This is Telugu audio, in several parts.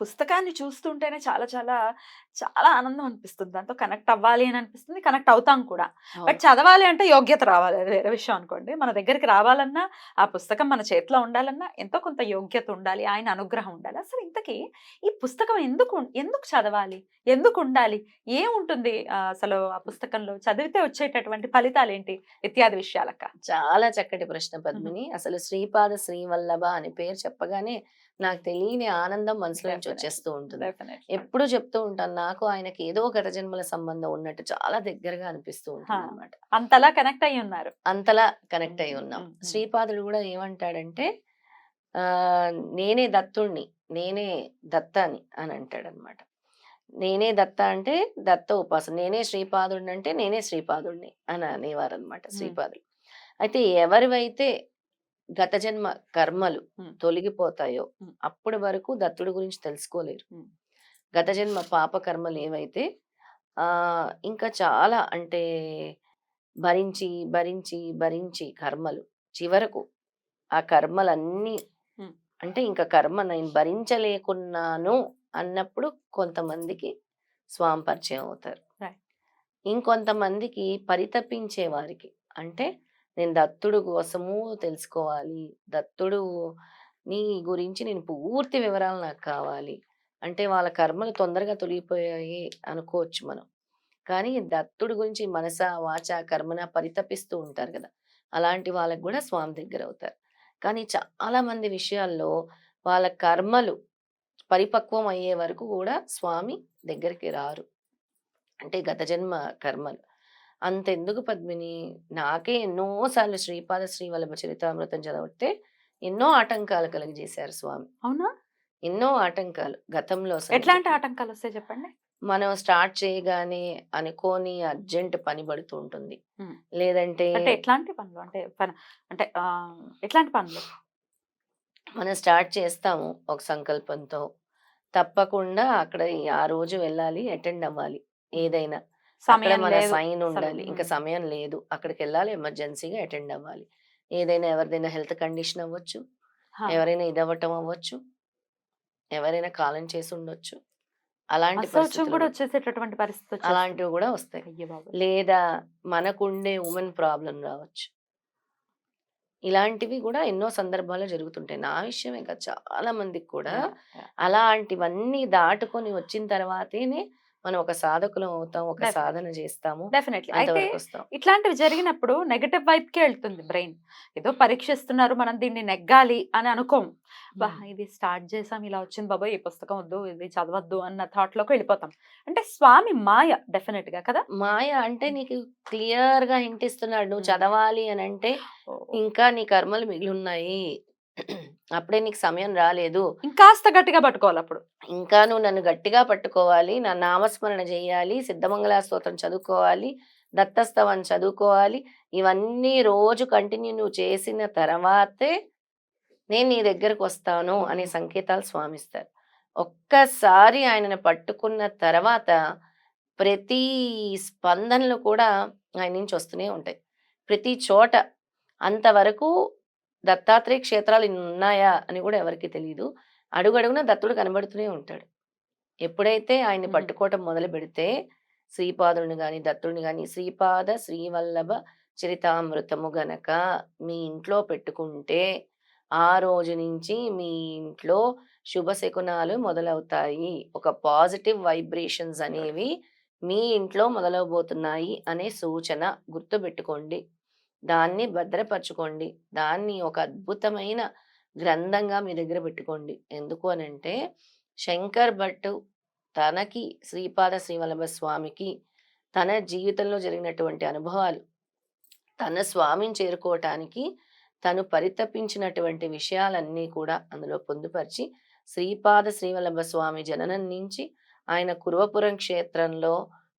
పుస్తకాన్ని చూస్తుంటేనే చాలా చాలా చాలా ఆనందం అనిపిస్తుంది. దాంతో కనెక్ట్ అవ్వాలి అని అనిపిస్తుంది. కనెక్ట్ అవుతాం కూడా. బట్ చదవాలి అంటే యోగ్యత రావాలి. అది వేరే విషయం అనుకోండి. మన దగ్గరికి రావాలన్నా ఆ పుస్తకం మన చేతిలో ఉండాలన్నా ఎంతో కొంత యోగ్యత ఉండాలి. ఆయన అనుగ్రహం ఉండాలి. అసలు ఇంతకీ ఈ పుస్తకం ఎందుకు ఎందుకు చదవాలి? ఎందుకు ఉండాలి? ఏముంటుంది అసలు ఆ పుస్తకంలో చదివితే వచ్చేటటువంటి ఫలితాలు ఏంటి? ఇత్యాది విషయాలక్క. చాలా చక్కటి ప్రశ్న పద్మిని. అసలు శ్రీపాద శ్రీవల్లభ అని పేరు చెప్పగానే నాకు తెలియని ఆనందం మనసులో నుంచి. వచ్చేస్తూ ఉంటుంది. ఎప్పుడు చెప్తూ ఉంటాను నాకు ఆయనకి ఏదో గత జన్మల సంబంధం ఉన్నట్టు చాలా దగ్గరగా అనిపిస్తూ ఉంటుంది. అనమాట అంతలా కనెక్ట్ అయ్యి ఉన్నారు అంతలా కనెక్ట్ అయి ఉన్నాం. శ్రీపాదుడు కూడా ఏమంటాడంటే ఆ నేనే దత్తుణ్ణి నేనే దత్తాని అని అంటాడు అనమాట నేనే దత్త అంటే దత్త ఉపాసన నేనే శ్రీపాదుడిని అంటే నేనే శ్రీపాదుడిని అని అనేవారు అనమాట శ్రీపాదులు అయితే ఎవరివైతే గత జన్మ కర్మలు. తొలగిపోతాయో. అప్పటి వరకు దత్తుడి గురించి తెలుసుకోలేరు. గత జన్మ పాప కర్మలు ఏవైతే ఆ ఇంకా చాలా అంటే భరించి భరించి భరించి కర్మలు చివరకు ఆ కర్మలన్నీ. అంటే ఇంకా కర్మ నేను భరించలేకున్నాను అన్నప్పుడు కొంతమందికి స్వామి పరిచయం అవుతారు. ఇంకొంతమందికి పరితపించే వారికి అంటే నేను దత్తుడు కోసము తెలుసుకోవాలి. దత్తుడు నీ గురించి నేను పూర్తి వివరాలు నాకు కావాలి. అంటే వాళ్ళ కర్మలు తొందరగా తొలగిపోయాయి అనుకోవచ్చు మనం. కానీ దత్తుడి గురించి మనస వాచ కర్మన పరితపిస్తూ ఉంటారు కదా! అలాంటి వాళ్ళకు కూడా స్వామి దగ్గర అవుతారు. కానీ చాలా మంది విషయాల్లో వాళ్ళ కర్మలు పరిపక్వం అయ్యే వరకు కూడా స్వామి దగ్గరికి రారు. అంటే గత జన్మ కర్మలు. అంతెందుకు పద్మిని? నాకే ఎన్నోసార్లు శ్రీపాద శ్రీవల్లభ చరితామృతం చదివితే ఎన్నో ఆటంకాలు కలిగజేశారు స్వామి. అవునా? ఎన్నో ఆటంకాలు గతంలో ఎట్లాంటి ఆటంకాలు వస్తాయి చెప్పండి? మనం స్టార్ట్ చేయగానే అనుకోని అర్జెంట్ పని పడుతూ ఉంటుంది. లేదంటే ఎట్లాంటి పనులు? అంటే పని అంటే ఎట్లాంటి పనులు? మనం స్టార్ట్ చేస్తాము ఒక సంకల్పంతో. తప్పకుండా అక్కడ ఆ రోజు వెళ్ళాలి అటెండ్ అవ్వాలి ఏదైనా. సమయం మన సైన్ ఉండాలి. ఇంకా సమయం లేదు. అక్కడికి వెళ్ళాలి. ఎమర్జెన్సీగా అటెండ్ అవ్వాలి. ఏదైనా ఎవరిదైనా హెల్త్ కండిషన్ అవ్వచ్చు. ఎవరైనా ఇదవ్వటం అవ్వచ్చు. ఎవరైనా కాలం చేసి ఉండొచ్చు. అలాంటి కూడా వచ్చేసేటటువంటి పరిస్థితి. అలాంటివి కూడా వస్తాయి. లేదా మనకుండే ఉమెన్ ప్రాబ్లం రావచ్చు. ఇలాంటివి కూడా ఎన్నో సందర్భాల్లో జరుగుతుంటాయి. నా విషయమే కాదు. చాలా మందికి కూడా. అలాంటివన్నీ దాటుకొని వచ్చిన తర్వాతనే మనం ఒక సాధకులం అవుతాం ఒక. సాధన చేస్తాము డెఫినెట్లీ అయితే ఇట్లాంటివి జరిగినప్పుడు నెగటివ్ వైప్కి వెళ్తుంది బ్రెయిన్ ఏదో పరీక్షిస్తున్నారు మనం దీన్ని నెగ్గాలి అని అనుకోం. బా ఇది స్టార్ట్ చేసాం ఇలా వచ్చింది బాబాయ్ ఈ పుస్తకం వద్దు ఇది చదవద్దు అన్న థాట్లోకి వెళ్ళిపోతాం. అంటే స్వామి మాయ డెఫినెట్గా కదా? మాయ అంటే నీకు క్లియర్గా హింట్ ఇస్తున్నాడు నువ్వు. చదవాలి అని అంటే ఇంకా నీ కర్మలు మిగిలి ఉన్నాయి. అప్పుడే నీకు సమయం రాలేదు. ఇంకాస్త గట్టిగా పట్టుకోవాలి అప్పుడు. ఇంకా నువ్వు నన్ను గట్టిగా పట్టుకోవాలి నా నామస్మరణ చేయాలి సిద్ధమంగళ స్తోత్రం చదువుకోవాలి దత్తస్తవం చదువుకోవాలి ఇవన్నీ రోజు కంటిన్యూ నువ్వు చేసిన తర్వాతే నేను నీ దగ్గరకు వస్తాను అనే సంకేతాలు స్వామిస్తారు. ఒక్కసారి ఆయనను పట్టుకున్న తర్వాత ప్రతి స్పందనలు కూడా ఆయన నుంచి వస్తూనే ఉంటాయి. ప్రతి చోట అంతవరకు దత్తాత్రేయ క్షేత్రాలు ఇన్ని ఉన్నాయా అని కూడా ఎవరికి తెలియదు అడుగడుగున దత్తుడు కనబడుతూనే ఉంటాడు. ఎప్పుడైతే ఆయన్ని. పట్టుకోవటం మొదలు పెడితే శ్రీపాదుడిని గాని దత్తుడిని గాని శ్రీపాద శ్రీవల్లభ చరితామృతము గనక మీ ఇంట్లో పెట్టుకుంటే ఆ రోజు నుంచి మీ ఇంట్లో శుభ శకునాలు మొదలవుతాయి. ఒక పాజిటివ్ వైబ్రేషన్స్ అనేవి మీ ఇంట్లో మొదలవబోతున్నాయి అనే సూచన గుర్తుపెట్టుకోండి. దాన్ని భద్రపరచుకోండి. దాన్ని ఒక అద్భుతమైన గ్రంథంగా మీ దగ్గర పెట్టుకోండి. ఎందుకు అని అంటే శంకర్ భట్ తనకి శ్రీపాద శ్రీవల్లభ స్వామికి తన జీవితంలో జరిగినటువంటి అనుభవాలు తన స్వామిని చేరుకోవటానికి తను పరితపించినటువంటి విషయాలన్నీ కూడా అందులో పొందుపరిచి శ్రీపాద శ్రీవల్లభ స్వామి జననం నుంచి ఆయన కురువపురం క్షేత్రంలో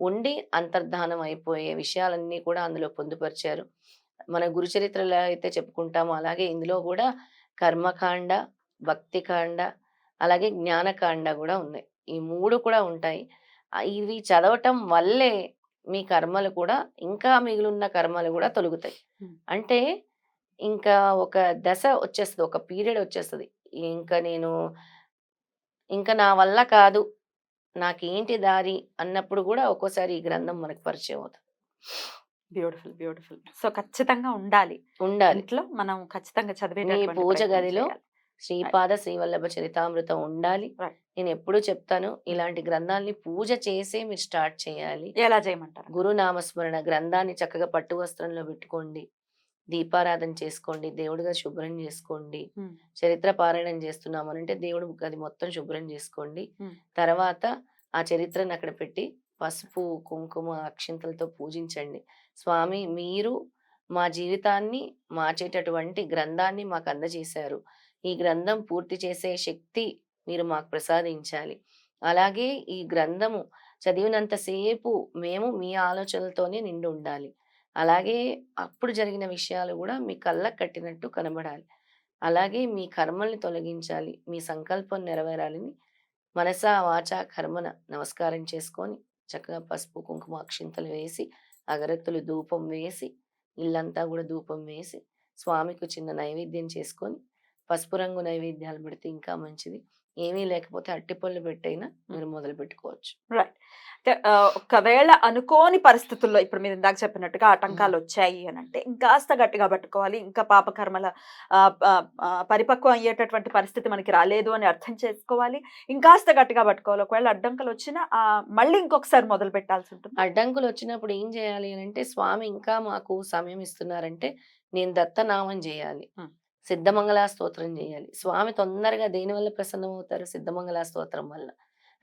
ఉండి అంతర్ధానం అయిపోయే విషయాలన్నీ కూడా అందులో పొందుపరిచారు. మన గురు చరిత్రలో అయితే చెప్పుకుంటామో అలాగే ఇందులో కూడా కర్మకాండ భక్తికాండ అలాగే జ్ఞానకాండ కూడా ఉన్నాయి. ఈ మూడు కూడా ఉంటాయి. ఇవి చదవటం వల్లే మీ కర్మలు కూడా ఇంకా మిగిలిన కర్మలు కూడా తొలుగుతాయి. అంటే ఇంకా ఒక దశ వచ్చేస్తుంది ఒక పీరియడ్ వచ్చేస్తుంది. ఇంకా నేను ఇంకా నా వల్ల కాదు నాకేంటి దారి అన్నప్పుడు కూడా ఒక్కోసారి ఈ గ్రంథం మనకు పరిచయం అవుతుంది. Beautiful beautiful. సో ఖచ్చితంగా ఉండాలి. ఉండాలి. ఇంట్లో మనం ఖచ్చితంగా చదివేటటువంటి పూజ గదిలో. శ్రీపాద శ్రీవల్లభ చరితామృతం ఉండాలి. నేను ఎప్పుడు చెప్తాను ఇలాంటి గ్రంథాల్ని పూజ చేసే మీరు స్టార్ట్ చేయాలి. ఎలా చేయమంటారు? గురునామస్మరణ గ్రంథాన్ని చక్కగా పట్టు వస్త్రంలో పెట్టుకోండి. దీపారాధన చేసుకోండి దేవుడిగా శుభ్రం చేసుకోండి. చరిత్ర పారాయణం చేస్తున్నాము అంటే దేవుడు గది మొత్తం శుభ్రం చేసుకోండి. తర్వాత ఆ చరిత్రను అక్కడ పెట్టి పసుపు కుంకుమ అక్షింతలతో పూజించండి. స్వామి మీరు మా జీవితాన్ని మార్చేటటువంటి గ్రంథాన్ని మాకు అందజేశారు. ఈ గ్రంథం పూర్తి చేసే శక్తి మీరు మాకు ప్రసాదించాలి. అలాగే ఈ గ్రంథము చదివినంతసేపు మేము మీ ఆలోచనలతోనే నిండి ఉండాలి. అలాగే అప్పుడు జరిగిన విషయాలు కూడా మీ కళ్ళకు కట్టినట్టు కనబడాలి. అలాగే మీ కర్మల్ని తొలగించాలి. మీ సంకల్పం నెరవేరాలని మనసా వాచ కర్మన నమస్కారం చేసుకొని చక్కగా పసుపు కుంకుమ అక్షింతలు వేసి అగరత్తులు ధూపం వేసి ఇల్లంతా కూడా ధూపం వేసి స్వామికి చిన్న నైవేద్యం చేసుకొని పసుపు రంగు నైవేద్యాలు పెడితే ఇంకా మంచిది. ఏమీ లేకపోతే అట్టిపళ్ళు పెట్టైనా మీరు మొదలు పెట్టుకోవచ్చు రైట్ ఒకవేళ అనుకోని పరిస్థితుల్లో ఇప్పుడు మీరు ఇందాక చెప్పినట్టుగా ఆటంకాలు వచ్చాయి అని అంటే ఇంకాస్త గట్టిగా పట్టుకోవాలి ఇంకా పాపకర్మల పరిపక్వం అయ్యేటటువంటి పరిస్థితి మనకి రాలేదు అని అర్థం చేసుకోవాలి ఇంకాస్త గట్టిగా పట్టుకోవాలి. ఒకవేళ అడ్డంకులు వచ్చినా మళ్ళీ ఇంకొకసారి మొదలు పెట్టాల్సి ఉంటుంది. అడ్డంకులు వచ్చినప్పుడు ఏం చేయాలి అని అంటే స్వామి ఇంకా మాకు సమయం ఇస్తున్నారంటే నేను దత్తనామం చేయాలి. సిద్ధమంగళ స్తోత్రం చేయాలి. స్వామి తొందరగా దేని వల్ల ప్రసన్నం అవుతారు సిద్ధమంగళ స్తోత్రం వల్ల.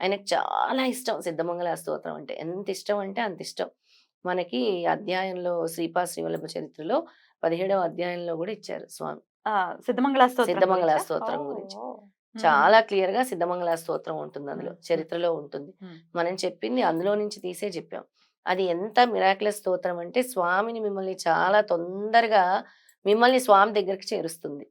ఆయనకు చాలా ఇష్టం. సిద్ధమంగళ స్తోత్రం అంటే ఎంత ఇష్టం అంటే అంత ఇష్టం. మనకి అధ్యాయంలో శ్రీపా శ్రీవల్లభ చరిత్రలో పదిహేడవ అధ్యాయంలో కూడా ఇచ్చారు స్వామి. సిద్ధమంగళ స్తోత్రం సిద్ధమంగళ గురించా? స్తోత్రం గురించి. చాలా క్లియర్గా సిద్ధమంగళ స్తోత్రం ఉంటుంది అందులో. చరిత్రలో ఉంటుంది. మనం చెప్పింది అందులో నుంచి తీసే చెప్పాం. అది ఎంత మిరాక్లెస్ స్తోత్రం అంటే స్వామిని మిమ్మల్ని చాలా తొందరగా మిమ్మల్ని స్వామి దగ్గరికి చేరుస్తుంది.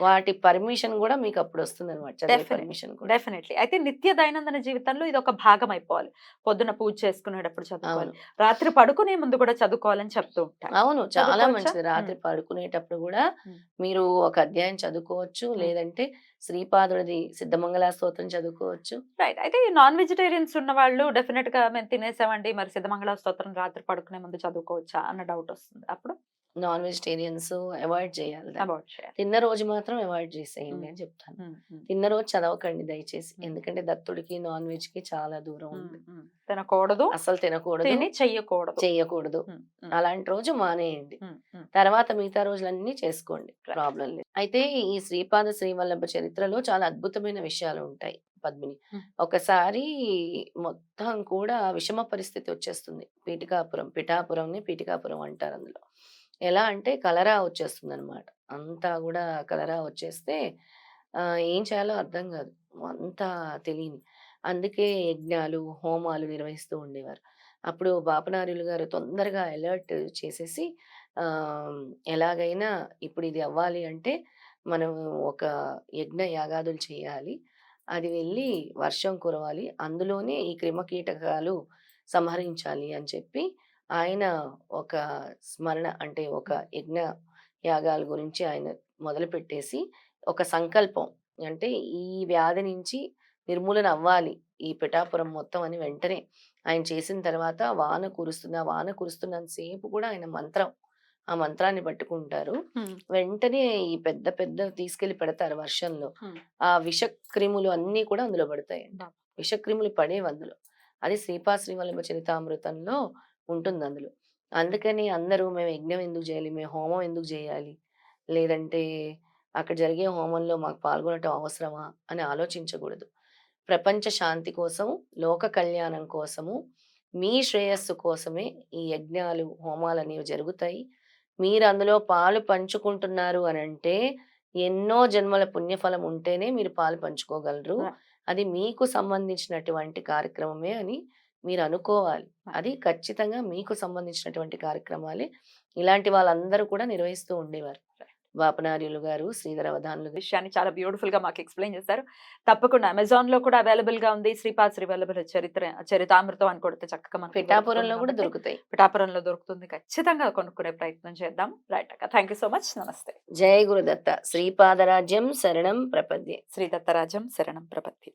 వాటి పర్మిషన్ కూడా మీకు అప్పుడు వస్తుంది అనమాట. పర్మిషన్ డెఫినెట్లీ అయితే నిత్య దైనందిన జీవితంలో ఇది ఒక భాగం అయిపోవాలి. పొద్దున పూజ చేసుకునేటప్పుడు చదువుకోవాలి. రాత్రి పడుకునే ముందు కూడా చదువుకోవాలని చెప్తూ ఉంటారు. అవును చాలా? మంచిది. రాత్రి పడుకునేటప్పుడు కూడా. మీరు ఒక అధ్యాయం చదువుకోవచ్చు లేదంటే శ్రీపాదుడిది సిద్ధమంగళ స్తోత్రం చదువుకోవచ్చు. రైట్ అయితే ఈ నాన్ వెజిటేరియన్స్ ఉన్న వాళ్ళు డెఫినెట్గా మేము తినేసామండి మరి సిద్ధమంగళ స్తోత్రం రాత్రి పడుకునే ముందు చదువుకోవచ్చా? అన్న డౌట్ వస్తుంది. అప్పుడు? నాన్ వెజిటేరియన్స్ అవాయిడ్ చేయాలి తిన్న రోజు మాత్రం అవాయిడ్ చేసేయండి. అని చెప్తాను. తిన్న రోజు చదవకండి దయచేసి. ఎందుకంటే దత్తుడికి నాన్ వెజ్కి చాలా దూరం ఉంది. తినకూడదు. అసలు తినకూడదు. తిని చెయ్యకూడదు. చెయ్యకూడదు. అలాంటి రోజు మానేయండి. తర్వాత మిగతా రోజులన్నీ చేసుకోండి. ప్రాబ్లం లేదు. అయితే ఈ శ్రీపాద శ్రీవల్లభ చరిత్రలో చాలా అద్భుతమైన విషయాలు ఉంటాయి పద్మిని. ఒకసారి మొత్తం కూడా విషమ పరిస్థితి వచ్చేస్తుంది. పీఠికాపురం పిఠాపురంని పీఠికాపురం అంటారు అందులో. ఎలా అంటే కలరా వచ్చేస్తుంది అనమాట అంతా కూడా కలరా వచ్చేస్తే ఆ, ఏం చేయాలో అర్థం కాదు. అంతా తెలియని. అందుకే యజ్ఞాలు హోమాలు నిర్వహిస్తూ ఉండేవారు. అప్పుడు బాపనార్యులు గారు తొందరగా అలర్ట్ చేసేసి ఆ, ఎలాగైనా ఇప్పుడు ఇది అవ్వాలి అంటే మనం ఒక యజ్ఞ యాగాదులు చేయాలి. అది వెళ్ళి వర్షం కురవాలి. అందులోనే ఈ క్రిమకీటకాలు సంహరించాలి అని చెప్పి ఆయన ఒక స్మరణ అంటే ఒక యజ్ఞ యాగాల గురించి ఆయన మొదలు పెట్టేసి ఒక సంకల్పం. అంటే ఈ వ్యాధి నుంచి నిర్మూలన అవ్వాలి ఈ పిఠాపురం మొత్తం అని వెంటనే. ఆయన చేసిన తర్వాత వాన కురుస్తుంది ఆ వాన కురుస్తున్నంతసేపు కూడా ఆయన మంత్రం ఆ మంత్రాన్ని పట్టుకుంటారు. వెంటనే ఈ పెద్ద పెద్ద తీసుకెళ్ళి పెడతారు వర్షంలో. ఆ విషక్రిములు అన్ని కూడా అందులో పడతాయి. విషక్రిములు పడేవి అందులో. అది శ్రీపా శ్రీవల్లభ చరితామృతంలో ఉంటుంది అందులో. అందుకని అందరూ మేము యజ్ఞం ఎందుకు చేయాలి? మేము హోమం ఎందుకు చేయాలి? లేదంటే అక్కడ జరిగే హోమంలో మాకు పాల్గొనటం అవసరమా? అని ఆలోచించకూడదు. ప్రపంచ శాంతి కోసము లోక కళ్యాణం కోసము మీ శ్రేయస్సు కోసమే ఈ యజ్ఞాలు హోమాలు అనేవి జరుగుతాయి. మీరు అందులో పాలు పంచుకుంటున్నారు అని అంటే ఎన్నో జన్మల పుణ్యఫలం ఉంటేనే మీరు పాలు పంచుకోగలరు. అది మీకు సంబంధించినటువంటి కార్యక్రమమే అని మీరు అనుకోవాలి అది ఖచ్చితంగా మీకు సంబంధించినటువంటి కార్యక్రమాలే. ఇలాంటి వాళ్ళందరూ కూడా నిర్వహిస్తూ ఉండేవారు. వాపనార్యులు గారు శ్రీధర అవధానులు గారు. విషయాన్ని చాలా బ్యూటిఫుల్గా మాకు ఎక్స్ప్లెయిన్ చేశారు. తప్పకుండా అమెజాన్లో కూడా అవైలబుల్గా ఉంది. శ్రీపాద్ శ్రీవల్లభ చరిత్ర చరితామృతం అని కొడితే చక్కగా మనకి పిఠాపురంలో కూడా దొరుకుతాయి. పిఠాపురంలో దొరుకుతుంది. ఖచ్చితంగా కొనుక్కునే ప్రయత్నం చేద్దాం. రైట్ అక్క థ్యాంక్ యూ సో మచ్ నమస్తే. జయ గురుదత్త. శ్రీపాదరాజ్యం శరణం ప్రపద్యే. శ్రీ దత్తరాజం శరణం ప్రపత్తి